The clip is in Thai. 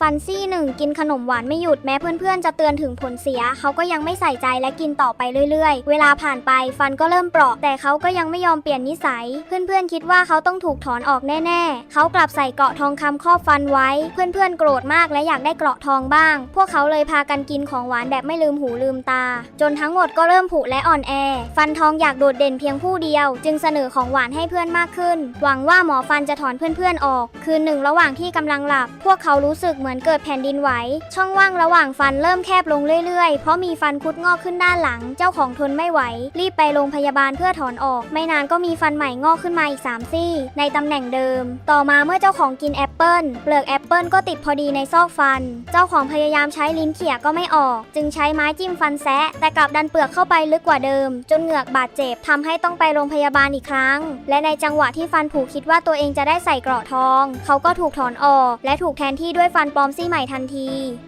ฟันซี่หนึ่งกินขนมหวานไม่หยุดแม้เพื่อนๆ จะเตือนถึงผลเสีย เขาก็ยังไม่ใส่ใจและกินต่อไปเรื่อยๆ เวลาผ่านไปฟันก็เริ่มเปราะแต่เขาก็ยังไม่ยอมเปลี่ยนนิสัย เพื่อนๆ คิดว่าเขาต้องถูกถอนออกแน่ๆ เขากลับใส่เกราะทองคำครอบฟันไว้ เพื่อนๆ โกรธมากและอยากได้เกราะทองบ้าง พวกเขาเลยพากันกินของหวานแบบไม่ลืมหูลืมตา จนทั้งหมดก็เริ่มผุและอ่อนแอ ฟันทองอยากโดดเด่นเพียงผู้เดียว จึงเสนอของหวานให้เพื่อนมากขึ้น หวังว่าหมอฟันจะถอนเพื่อนๆ ออก คืนหนึ่งระหว่างที่กำลังหลับ พวกเขารู้สึกเหมือนเกิดแผ่นดินไหว ช่องว่างระหว่างฟันเริ่มแคบลงเรื่อยๆ เพราะมีฟันคุดงอกขึ้นด้านหลัง เจ้าของทนไม่ไหว รีบไปโรงพยาบาลเพื่อถอนออก ไม่นานก็มีฟันใหม่งอกขึ้นมาอีก 3 ซี่ ในตำแหน่งเดิม ต่อมาเมื่อเจ้าของกินแอปเปิลเปลือกแอปเปิลก็ติดพอดีในซอกฟัน เจ้าของพยายามใช้ลิ้นเขี่ยก็ไม่ออก จึงใช้ไม้จิ้มฟันแซะ แต่กลับดันเปลือกเข้าไปลึกกว่าเดิม จนเหงือกบาดเจ็บทำให้ต้องไปโรงพยาบาลอีกครั้ง และในจังหวะที่ฟันผุคิดว่าตัวเองจะได้ใส่เกราะทอง เขาก็ถูกถอนออก และถูกแทนที่ด้วยฟันปลอมซี่ใหม่ทันที